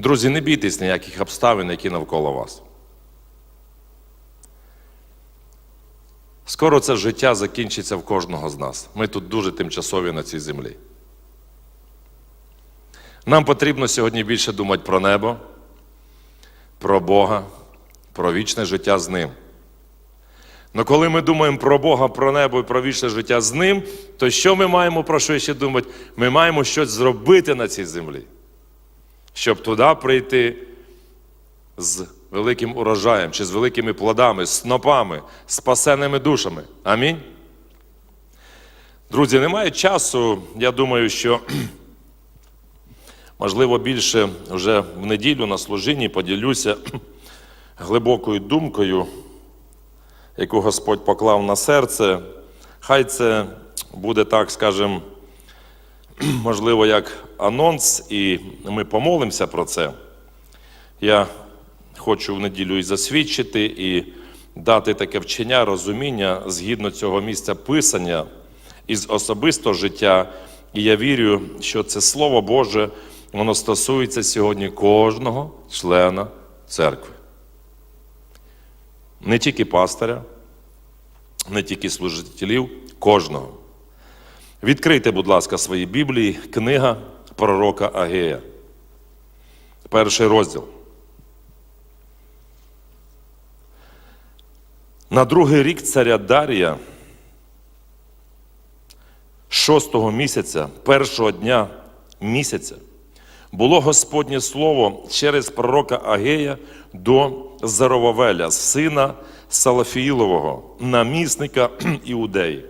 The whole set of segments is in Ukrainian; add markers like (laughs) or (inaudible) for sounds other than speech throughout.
Друзі, не бійтесь ніяких обставин, які навколо вас. Скоро це життя закінчиться в кожного з нас. Ми тут дуже тимчасові на цій землі. Нам потрібно сьогодні більше думати про небо, про Бога, про вічне життя з Ним. Но коли ми думаємо про Бога, про небо і про вічне життя з Ним, то що ми маємо про що ще думати? Ми маємо щось зробити на цій землі, щоб туди прийти з великим урожаєм чи з великими плодами, снопами, спасеними душами. Амінь. Друзі, немає часу. Я думаю, що (clears throat) можливо більше вже в неділю на служінні поділюся (clears throat) глибокою думкою, яку Господь поклав на серце. Хай це буде так, скажемо, (clears throat) можливо, як анонс, і ми помолимося про це. Я хочу в неділю і засвідчити, і дати таке вчення, розуміння згідно цього місця писання із особистого життя. І я вірю, що це Слово Боже, воно стосується сьогодні кожного члена церкви. Не тільки пастиря, не тільки служителів, кожного. Відкрийте, будь ласка, свої Біблії, книга пророка Агея. Перший розділ. На другий рік царя Дарія, шостого місяця, першого дня місяця, було Господнє слово через пророка Агея до Заровавеля, сина Салафіїлового, намісника (clears throat) Іудеї,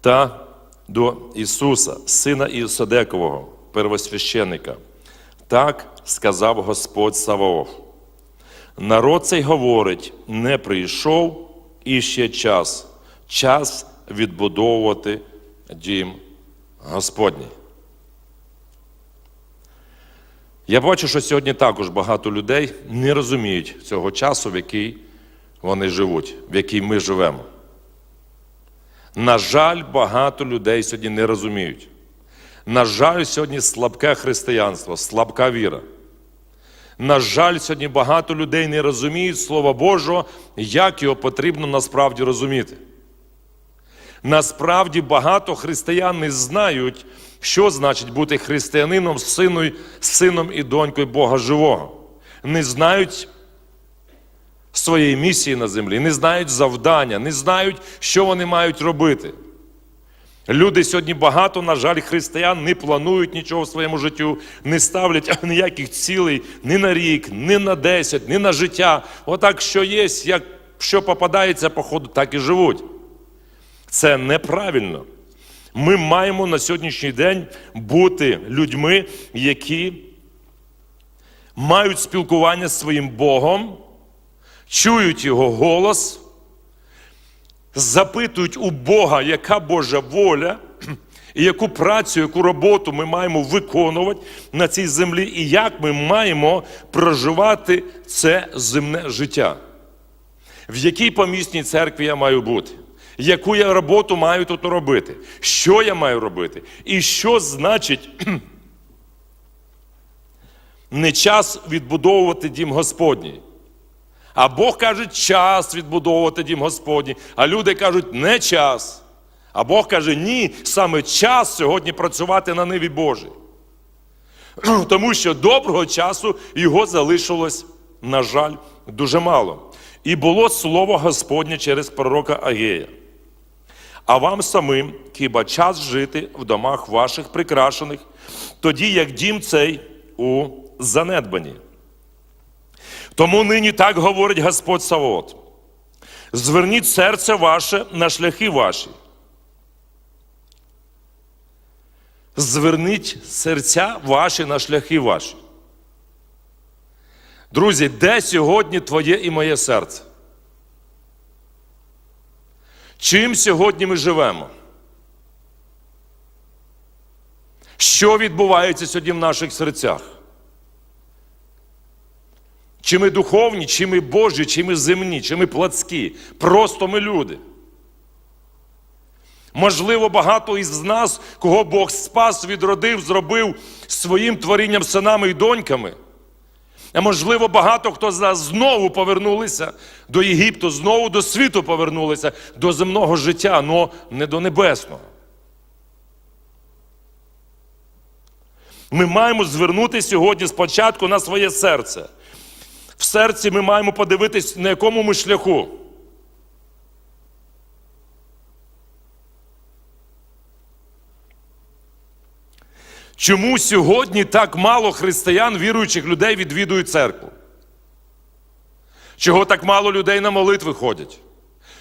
та до Ісуса, сина Іосадекового, первосвященника. Так сказав Господь Саваоф. Народ цей говорить: не прийшов іще час, час відбудовувати дім Господній. Я бачу, що сьогодні також багато людей не розуміють цього часу, в який вони живуть, в який ми живемо. На жаль, багато людей сьогодні не розуміють. На жаль, сьогодні слабке християнство, слабка віра. На жаль, сьогодні багато людей не розуміють Слова Божого, як його потрібно насправді розуміти. Насправді багато християн не знають, що значить бути християнином, сином, і донькою Бога Живого. Не знають своєї місії на землі, не знають завдання, не знають, що вони мають робити. Люди сьогодні багато, на жаль, християн не планують нічого в своєму життю, не ставлять (laughs) ніяких цілей ні на рік, ні на 10, ні на життя. Отак, що є, як що попадається, по ходу, так і живуть. Це неправильно. Ми маємо на сьогоднішній день бути людьми, які мають спілкування з своїм Богом, чують Його голос, запитують у Бога, яка Божа воля, і яку працю, яку роботу ми маємо виконувати на цій землі, і як ми маємо проживати це земне життя. В якій помісній церкві я маю бути? Яку я роботу маю тут робити? Що я маю робити? І що значить (clears throat) не час відбудовувати дім Господній? А Бог каже, час відбудовувати дім Господній, а люди кажуть, не час. А Бог каже, ні, саме час сьогодні працювати на ниві Божій. (clears throat) Тому що доброго часу його залишилось, на жаль, дуже мало. І було слово Господнє через пророка Агея. А вам самим хіба час жити в домах ваших прикрашених, тоді як дім цей у занедбанні. Тому нині так говорить Господь Савот. Зверніть серце ваше на шляхи ваші. Зверніть серця ваші на шляхи ваші. Друзі, де сьогодні твоє і моє серце? Чим сьогодні ми живемо? Що відбувається сьогодні в наших серцях? Чи ми духовні, чи ми Божі, чи ми земні, чи ми плотські. Просто ми люди. Можливо, багато із нас, кого Бог спас, відродив, зробив своїм творінням синами і доньками. А можливо, багато хто з нас знову повернулися до Єгипту, знову до світу повернулися, до земного життя, але не до небесного. Ми маємо звернути сьогодні спочатку на своє серце. В серці ми маємо подивитись, на якому ми шляху. Чому сьогодні так мало християн, віруючих людей відвідують церкву? Чого так мало людей на молитви ходять?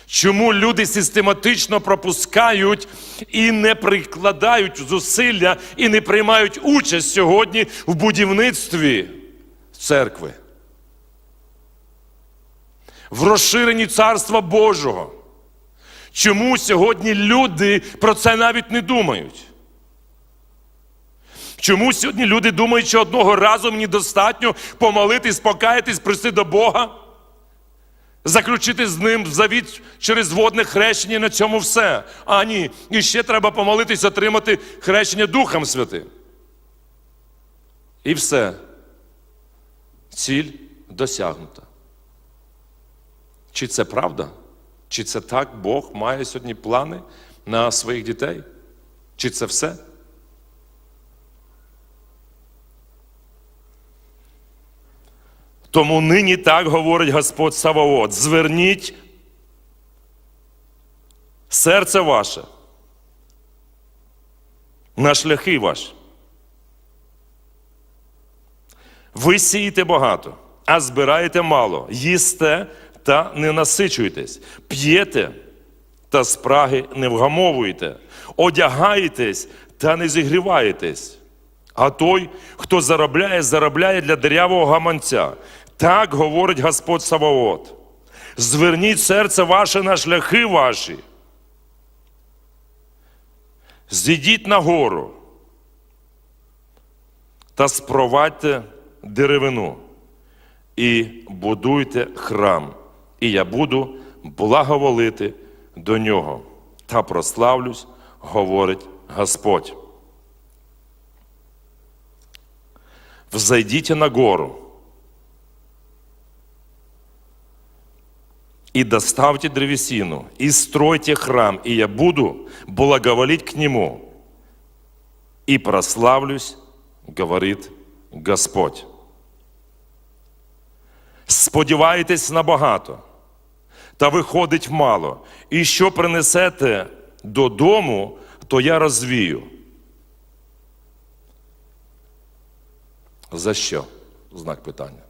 Чому люди систематично пропускають і не прикладають зусилля і не приймають участь сьогодні в будівництві церкви? В розширенні Царства Божого? Чому сьогодні люди про це навіть не думають? Чому сьогодні люди думають, що одного разу мені достатньо помолитись, покаятись, прийти до Бога, заключити з ним завіт через водне хрещення на цьому все. А ні, і ще треба помолитись, отримати хрещення Духом Святим. І все. Ціль досягнута. Чи це правда? Чи це так Бог має сьогодні плани на своїх дітей? Чи це все? Тому нині так говорить Господь Саваот. Зверніть серце ваше на шляхи ваші. Ви сієте багато, а збираєте мало, їсте та не насичуєтесь, п'єте та спраги не вгамовуєте, одягаєтесь та не зігріваєтесь. А той, хто заробляє, заробляє для дерявого гаманця. Так говорить Господь Саваот. Зверніть серце ваше на шляхи ваші. Зійдіть на гору та спровадьте деревину і будуйте храм, і я буду благоволити до нього та прославлюсь, говорить Господь. Взойдите на гору и доставьте древесину, и стройте храм, и я буду благоволить к нему, и прославлюсь, говорит Господь. Сподіваєтесь на багато, та виходить мало. І що принесете додому, то я розвію. За що? Знак питання.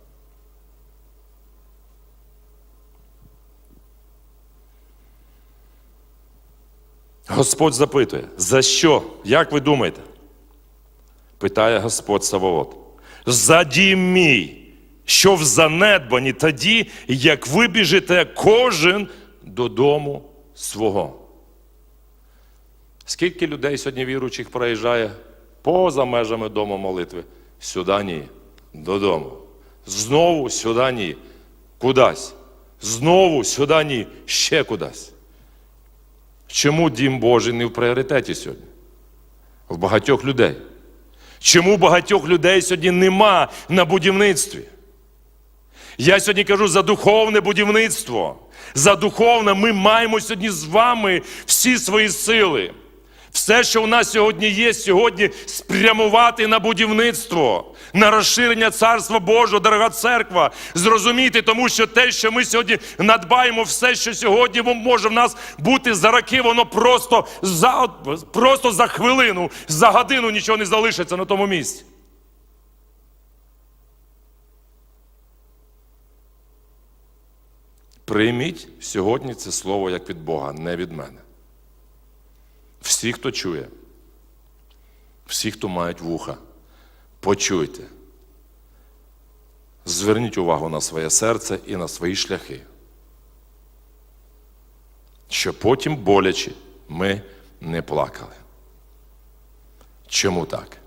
Господь запитує, за що? Як ви думаєте? Питає Господь Саваот. За дім мій, що в занедбані тоді, як вибіжите кожен додому свого. Скільки людей сьогодні віруючих проїжджає поза межами дому молитви? Сюди ні, додому. Знову сюди ні. Кудись. Знову сюди ні, ще кудись. Чому дім Божий не в пріоритеті сьогодні? В багатьох людей. Чому багатьох людей сьогодні нема на будівництві? Я сьогодні кажу за духовне будівництво. За духовне ми маємо сьогодні з вами всі свої сили. Все, що у нас сьогодні є, сьогодні спрямувати на будівництво, на розширення Царства Божого, дорога церква. Зрозумійте, тому що те, що ми сьогодні надбаємо, все, що сьогодні може в нас бути за роки, воно просто за, просто за хвилину, за годину нічого не залишиться на тому місці. Прийміть сьогодні це слово як від Бога, не від мене. Всі, хто чує, всі, хто мають вуха, почуйте. Зверніть увагу на своє серце і на свої шляхи. Щоб потім боляче ми не плакали. Чому так?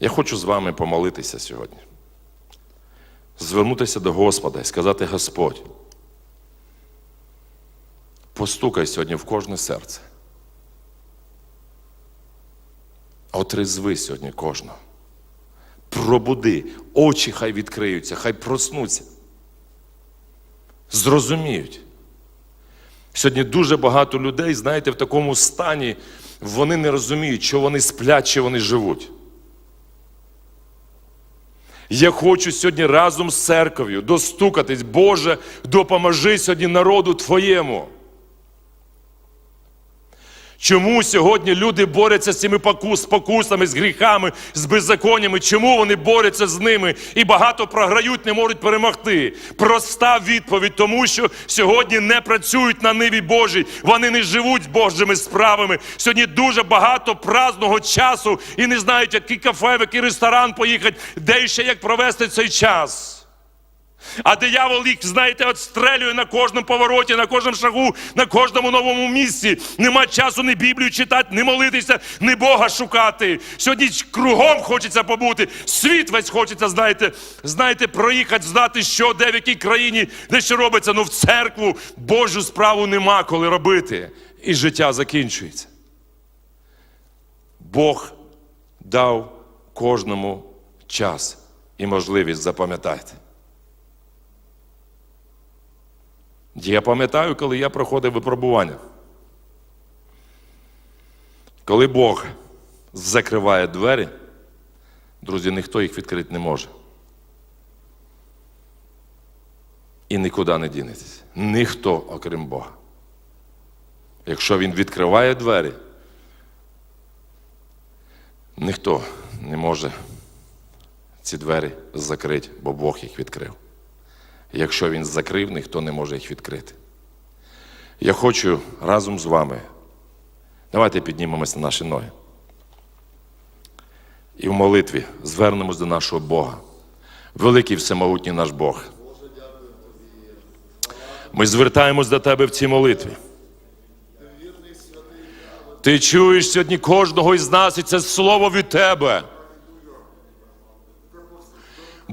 Я хочу з вами помолитися сьогодні. Звернутися до Господа і сказати Господь. Постукай сьогодні в кожне серце. Отрезви сьогодні кожного. Пробуди, очі хай відкриються, хай проснуться. Зрозуміють. Сьогодні дуже багато людей, знаєте, в такому стані, вони не розуміють, що вони сплять, чи вони живуть. Я хочу сьогодні разом з церков'ю достукатись, Боже, допоможи сьогодні народу Твоєму. Чому сьогодні люди борються з цими покус, спокусами, з гріхами, з беззаконнями? Чому вони борються з ними і багато програють, не можуть перемогти? Проста відповідь, тому що сьогодні не працюють на ниві Божій, вони не живуть з Божими справами. Сьогодні дуже багато праздного часу і не знають, який кафе, в який ресторан поїхати, де ще як провести цей час. А диявол їх, знаєте, отстрелює на кожному повороті, на кожному шагу, на кожному новому місці. Нема часу ні Біблію читати, ні молитися, ні Бога шукати. Сьогодні кругом хочеться побути. Світ весь хочеться, знаєте, знаєте, проїхати, знати, що де в якій країні, де що робиться. Ну в церкву Божу справу нема коли робити. І життя закінчується. Бог дав кожному час і можливість запам'ятайте. Я пам'ятаю, коли я проходив випробування. Коли Бог закриває двері, друзі, ніхто їх відкрити не може. І нікуди не дінетесь. Ніхто, окрім Бога. Якщо Він відкриває двері, ніхто не може ці двері закрити, бо Бог їх відкрив. Якщо він закрив, ніхто не може їх відкрити. Я хочу разом з вами. Давайте піднімемося на наші ноги. І в молитві звернемось до нашого Бога. Великий всемогутній наш Бог. Ми звертаємось до Тебе в цій молитві. Ти чуєш сьогодні кожного із нас, і це слово від Тебе.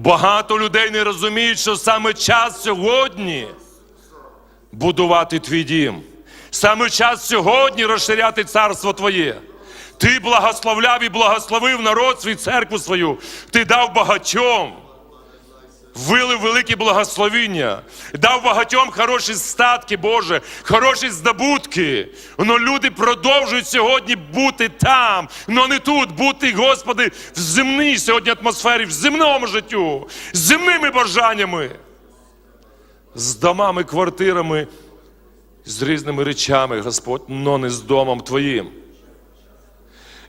Багато людей не розуміють, що саме час сьогодні будувати твій дім. Саме час сьогодні розширяти царство Твоє. Ти благословляв і благословив народ свій церкву свою. Ти дав багатьом. Вилив великі благословіння, дав багатьом хороші статки, Боже, хороші здобутки. Но люди продовжують сьогодні бути там, но не тут, бути, Господи, в земній сьогодні атмосфері, в земному життю, з земними бажаннями, з домами, квартирами, з різними речами, Господь, но не з домом Твоїм.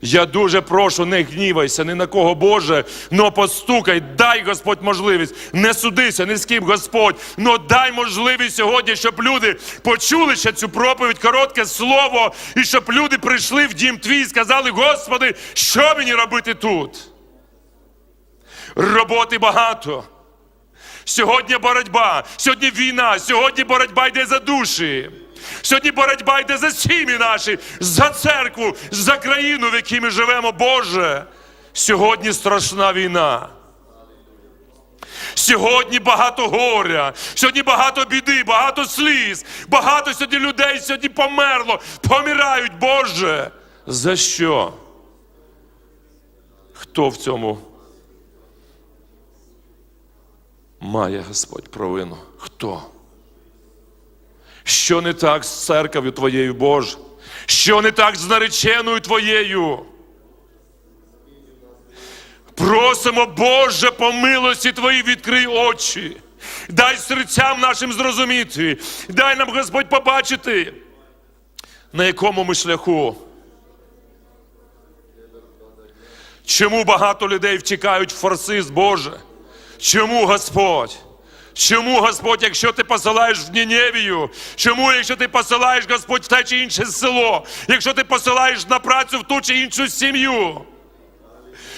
Я дуже прошу, не гнівайся ні на кого Боже, но постукай, дай Господь можливість. Не судися ні з ким Господь, но дай можливість сьогодні, щоб люди почули ще цю проповідь, коротке слово, і щоб люди прийшли в дім твій і сказали, Господи, що мені робити тут? Роботи багато. Сьогодні боротьба, сьогодні війна, сьогодні боротьба йде за душі. Сьогодні боротьба йде за сім'ї наші, за церкву, за країну, в якій ми живемо, Боже. Сьогодні страшна війна. Сьогодні багато горя, сьогодні багато біди, багато сліз, багато сьогодні людей сьогодні померло, помирають, Боже. За що? Хто в цьому має Господь провину? Хто? Що не так з церков'ю Твоєю, Боже? Що не так з нареченою Твоєю? Просимо, Боже, по милості Твоїй відкрий очі. Дай серцям нашим зрозуміти. Дай нам, Господь, побачити, на якому ми шляху. Чому багато людей втікають в форсис, Боже? Чому Господь? Чому, Господь, якщо ти посилаєш в Ніневію? Чому, якщо ти посилаєш, Господь, в те чи інше село, якщо ти посилаєш на працю в ту чи іншу сім'ю?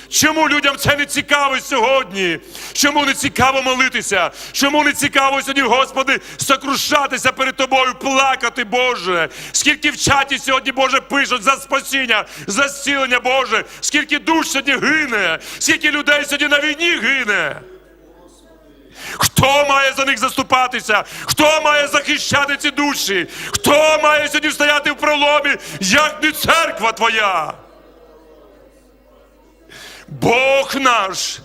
Чому людям це не цікаво сьогодні? Чому не цікаво молитися? Чому не цікаво сьогодні, Господи, сокрушатися перед Тобою, плакати, Боже? Скільки в чаті сьогодні, Боже, пишуть за спасіння, за зцілення, Боже, скільки душ сьогодні гине, скільки людей сьогодні на війні гине? Хто має за них заступатися? Хто має захищати ці душі? Хто має сьогодні стояти в проломі, як не церква твоя? Бог наш.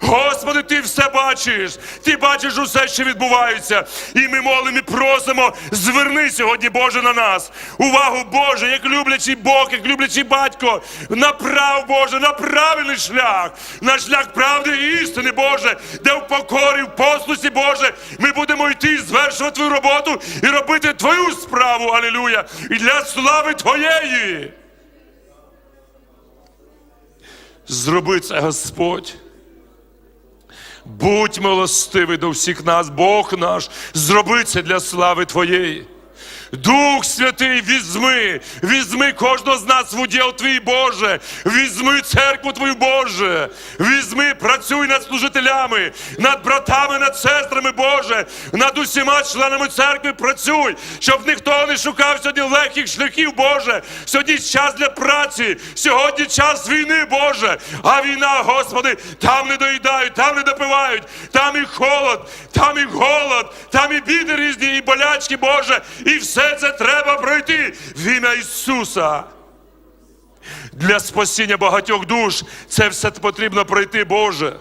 Господи, ти все бачиш, ти бачиш усе, що відбувається. І ми молимо і просимо, зверни сьогодні, Боже, на нас. Увагу, Боже, як люблячий Бог, як люблячий батько, направ, Боже, на правильний шлях, на шлях правди і істини, Боже, де в покорі, в послусі, Боже, ми будемо йти, звершувати Твою роботу і робити Твою справу, Алілуя, і для слави Твоєї. Зроби це, Господь. Будь милостивий до всіх нас, Бог наш, зроби це для слави Твоєї. Дух Святий, візьми, візьми кожного з нас в уділ Твій Боже, візьми церкву Твою Боже, візьми, працюй над служителями, над братами, над сестрами Боже, над усіма членами церкви працюй, щоб ніхто не шукав сьогодні легких шляхів, Боже. Сьогодні час для праці, сьогодні час війни, Боже. А війна, Господи, там не доїдають, там не допивають, там і холод, там і голод, там і біди різні, і болячки, Боже. І все це треба пройти в ім'я Ісуса. Для спасіння багатьох душ це все потрібно пройти, Боже.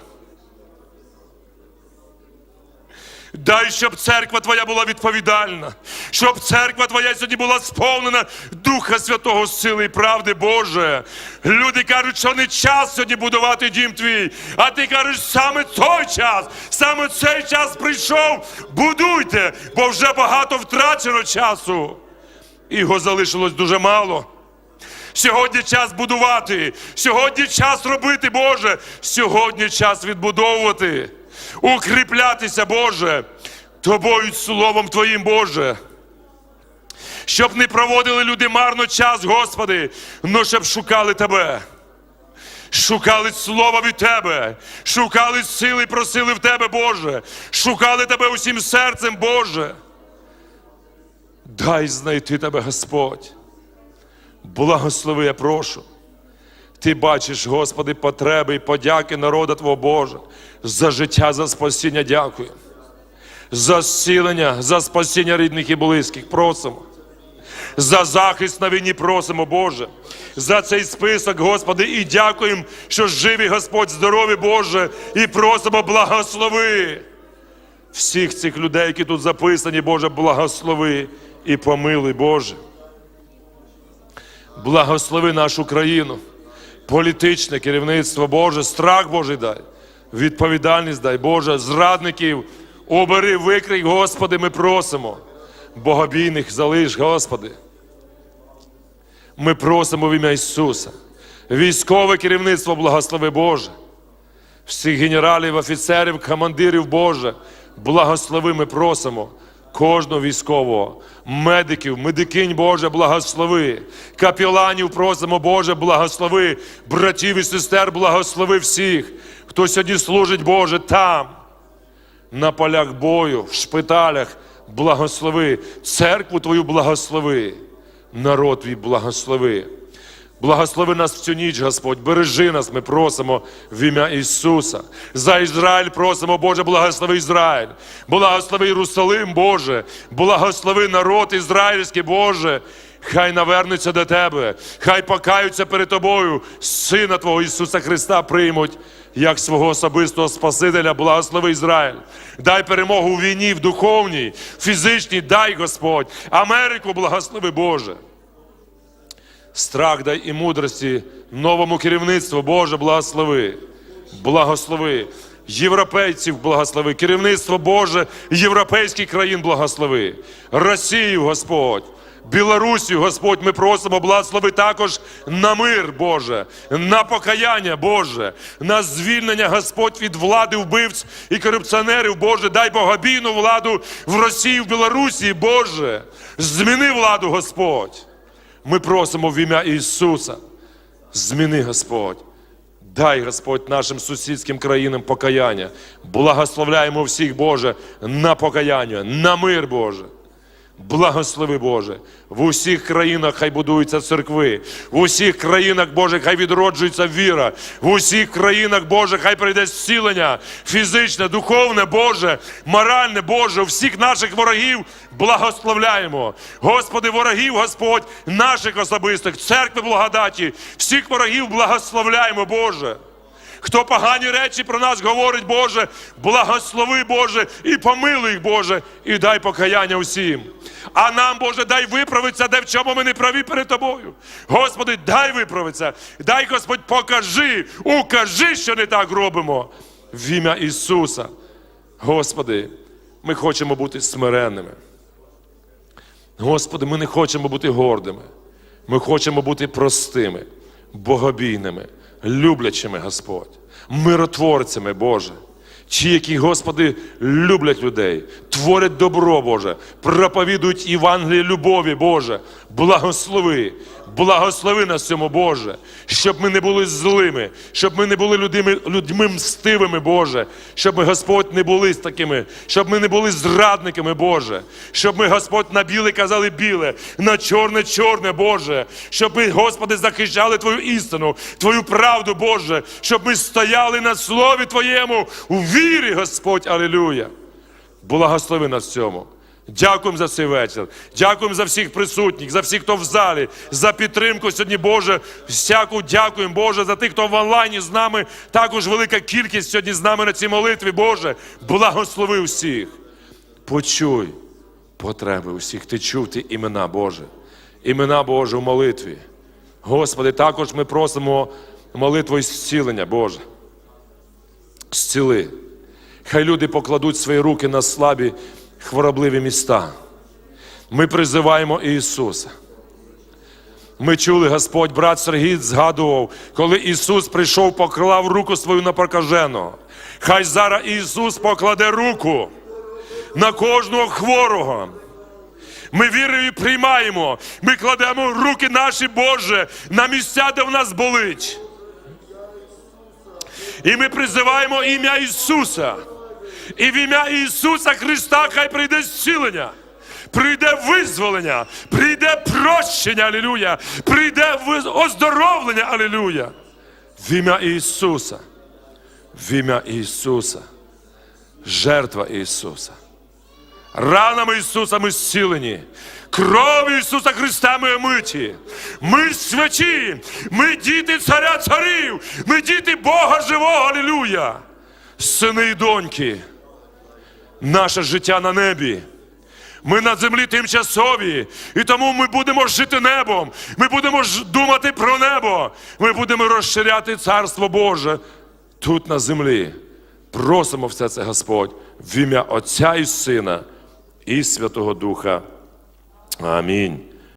Дай, щоб церква Твоя була відповідальна, щоб церква Твоя сьогодні була сповнена Духа Святого сили і правди, Боже. Люди кажуть, що не час сьогодні будувати дім твій, а ти кажеш, саме той час, саме цей час прийшов. Будуйте, бо вже багато втрачено часу. Його залишилось дуже мало. Сьогодні час будувати, сьогодні час робити, Боже, сьогодні час відбудовувати, укріплятися, Боже, тобою словом Твоїм, Боже. Щоб не проводили люди марно час, Господи, но щоб шукали Тебе. Шукали слова від Тебе, шукали сили просили в Тебе, Боже, шукали Тебе усім серцем, Боже. Дай знайти Тебе, Господь. Благослови, я прошу. Ти бачиш, Господи, потреби і подяки народа Твого Боже. За життя, за спасіння дякую. За зцілення, за спасіння рідних і близьких. Просимо. За захист на війні просимо, Боже. За цей список, Господи, і дякуємо, що живий Господь, здоровий Боже, і просимо благослови всіх цих людей, які тут записані, Боже, благослови і помилуй, Боже. Благослови нашу країну, політичне керівництво, Боже, страх Божий дай, відповідальність дай, Боже, зрадників, обери, викрий, Господи, ми просимо. Богобійних залиш, Господи. Ми просимо в ім'я Ісуса. Військове керівництво благослови Боже. Всіх генералів, офіцерів, командирів Боже, благослови, ми просимо кожного військового, медиків, медикинь Боже, благослови, капіланів просимо, Боже, благослови, братів і сестер, благослови всіх, хто сьогодні служить, Боже, там, на полях бою, в шпиталях, благослови, церкву Твою благослови, народ твій благослови. Благослови нас в цю ніч, Господь, бережи нас, ми просимо в ім'я Ісуса. За Ізраїль просимо, Боже, благослови Ізраїль, благослови Єрусалим, Боже, благослови народ ізраїльський, Боже. Хай навернуться до Тебе, хай покаються перед Тобою, Сина Твого Ісуса Христа приймуть як свого особистого Спасителя, благослови Ізраїль. Дай перемогу в війні, в духовній, фізичній, дай Господь. Америку благослови Боже. Страх дай і мудрості новому керівництву, Боже, благослови, благослови. Європейців благослови, керівництво Боже, європейських країн благослови, Росію, Господь, Білорусію, Господь, ми просимо, благослови також на мир, Боже, на покаяння, Боже, на звільнення, Господь, від влади вбивць і корупціонерів, Боже, дай богобійну владу в Росії, в Білорусі, Боже, зміни владу, Господь. Ми просимо в ім'я Ісуса. Зміни, Господь. Дай, Господь, нашим сусідським країнам покаяння. Благословляємо всіх, Боже, на покаяння, на мир, Боже. Благослови Боже. В усіх країнах хай будуються церкви, в усіх країнах, Боже, хай відроджується віра, в усіх країнах, Боже, хай прийде зцілення фізичне, духовне, Боже, моральне, Боже, всіх наших ворогів благословляємо. Господи, ворогів, Господь, наших особистих, церкви благодаті, всіх ворогів благословляємо, Боже. Хто погані речі про нас говорить, Боже, благослови, Боже, і помилуй їх, Боже, і дай покаяння усім. А нам, Боже, дай виправитися, де в чому ми не праві перед Тобою. Господи, дай виправитися. Дай, Господь, покажи, укажи, що не так робимо. В ім'я Ісуса. Господи, ми хочемо бути смиренними. Господи, ми не хочемо бути гордими. Ми хочемо бути простими, богобійними, люблячими, Господь, миротворцями, Боже. Ті, які, Господи, люблять людей, творять добро, Боже, проповідують Євангеліє любові, Боже, благослови, благослови нас цьому, Боже, щоб ми не були злими, щоб ми не були людьми, людьми мстивими, Боже, щоб ми, Господь, не були такими, щоб ми не були зрадниками, Боже, щоб ми, Господь, на біле казали біле, на чорне чорне, Боже, щоб ми, Господи, захищали Твою істину, Твою правду, Боже, щоб ми стояли на слові Твоєму у вірі, Господь, Алілюя. Благослови нас цьому. Дякуємо за цей вечір. Дякуємо за всіх присутніх, за всіх, хто в залі, за підтримку сьогодні, Боже. Всяку дякуємо, Боже, за тих, хто в онлайні з нами. Також велика кількість сьогодні з нами на цій молитві, Боже. Благослови всіх. Почуй потреби усіх. Ти чув ті імена, Боже. Імена Боже в молитві. Господи, також ми просимо молитву зцілення, Боже. Зціли. Хай люди покладуть свої руки на слабі хворобливі міста. Ми призиваємо Ісуса. Ми чули, Господь, брат Сергій згадував, коли Ісус прийшов, поклав руку свою на прокаженого. Хай зараз Ісус покладе руку на кожного хворого. Ми вірою і приймаємо. Ми кладемо руки наші, Боже, на місця, де в нас болить. І ми призиваємо ім'я Ісуса. І в ім'я Ісуса Христа хай прийде зцілення, прийде визволення, прийде прощення, алілюя, прийде оздоровлення, алілюя. В ім'я Ісуса. В ім'я Ісуса. Жертва Ісуса. Ранами Ісуса ми зцілені. Кров'ю Ісуса Христа ми омиті. Ми святі, ми діти царя царів, ми діти Бога живого, алілюя. Сини і доньки, наше життя на небі. Ми на землі тимчасові, і тому ми будемо жити небом. Ми будемо думати про небо. Ми будемо розширяти Царство Боже тут на землі. Просимо все це, Господь, в ім'я Отця і Сина і Святого Духа. Амінь.